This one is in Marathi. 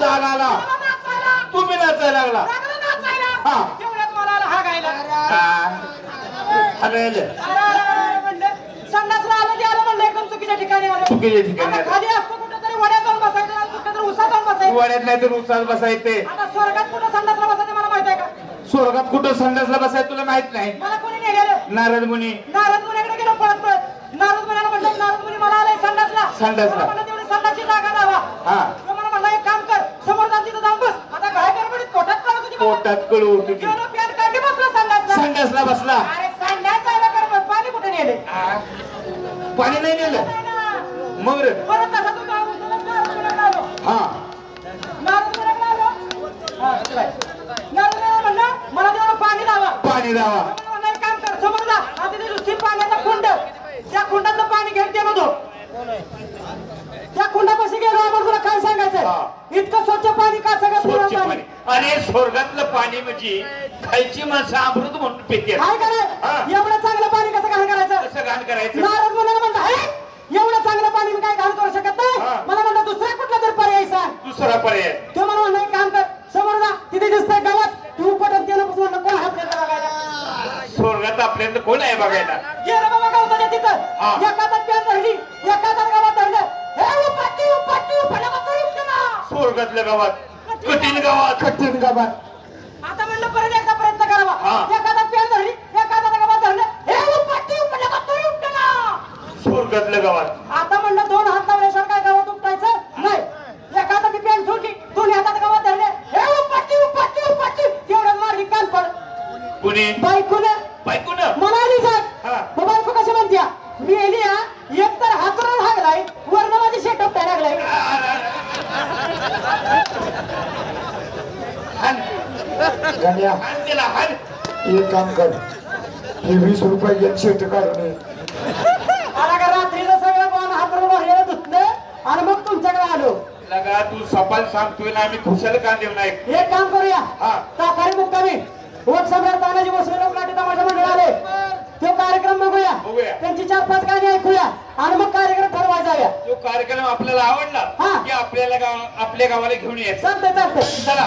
नाचायला. तुम्ही नाचायला लागला. हा. तेवढ्यात मला आला हा गायला. अरे संडासला आलं ते आलं म्हणलं एकदम चुकीच्या ठिकाणी आलं. चुकीच्या ठिकाणी आता आलं. खाली असतो जाऊन बसायचं जाऊन बसायचं वाड्यात नाही तर उचाल बसायचे आता स्वर्गात कुठं संडासला बसायचं मला माहीत आहे का स्वर्गात कुठं संडासला बसाय तुला माहीत नाही मला कोणी नेलेलं नारद मुनी नारद मुनीकडे गेलो पळत पळत नारद मुनीला म्हटलं नारद मुनी मला आलंय संडासला संडासला. मला म्हणलं तेवढी संडासची जागा लावा हा. तो मला म्हणला एक काम कर समोर जाऊन तिथं जाऊन बस आता काय गडबडीत पोटात कळू होती ती गेलो पॅन काढली बसलो संडासला. बसला. पाणी कुठे नेले? पाणी नाही नेलं. मग रे. हा. हा, मला पाणी लावा. पाणी लावा मला म्हणलं, एक काम कर समोर जा आणि तिथे नुसती पाण्याचा कुंड त्या कुंडातलं पाणी घेऊन ते बघतो त्या कुंडापाशी गेलो आपण तुला सांगायचं इतकं स्वच्छ पाणी का सगळं स्वच्छ पाणी. अरे स्वर्गातलं पाणी म्हणजे खायची माणसं अमृत म्हणून पिते. काय हा. कराय एवढं चांगलं पाणी कसं घाण करायचं? कसं घाण करायचं? नारद मुलाला म्हणता "हे, एवढं चांगलं पाणी मी काय घाण करू शकत नाही. मला म्हणता दुसरा कुठला तर पर्याय सांग. दुसरा पर्याय. तो मला म्हणला एक काम कर समोर जा तिथे दिसतंय गावात. तू पटन त्याला म्हणलं कोण आपल्याला बघायला? स्वर्गात आपल्याला कोण आहे बघायला? गेलं बाबा गावताच्या. तिथं. हातात पॅन धरली हातात गावात स्वर्गातल्या गावात. कठीण गावात. कठीण गावात. आता म्हणलं परत एकदा प्रयत्न करावा. हा. एका हातात पॅन धरली हातात गावात धरलं हे उपाटी उपाटी उपाटी उपाटी स्वर्गातल्या गावात. आता म्हणलं दोन हात लावल्याशिवाय काय गावात उपटायचं. नाही. हातात पॅन सोडली दोन्ही हातात गावात धरले हे उपाटी उपाटी उपाटी तेवढ्यात मारली कान पड कुणी? बायकोनं. हा. साहेब. मग बायको कशी म्हणत्या? मी हा एक तर हातरून हागलाय वर्ण गण्या एक काम कर. हे वीस रुपये एक शेट काढून ये. आणि मग तुमच्याकडे आलो. लगा तू सपाल सांगतोय ना आम्ही खुशाल का देऊ नाही? एक काम करूया. हा. ताकारी मुक्कामी. वट सम्राट तानाजी भोसले लोकनाट्य तमाशा मंडळ आले. तो कार्यक्रम बघूया. बघूया. त्यांची चार पाच गाणी ऐकूया. आणि मग कार्यक्रम ठरवायचा आहे तो कार्यक्रम आपल्याला आवडला हा. की आपल्याला गाव आपल्या गावाला घेऊन यायचं? चालतंय चालतंय. चला.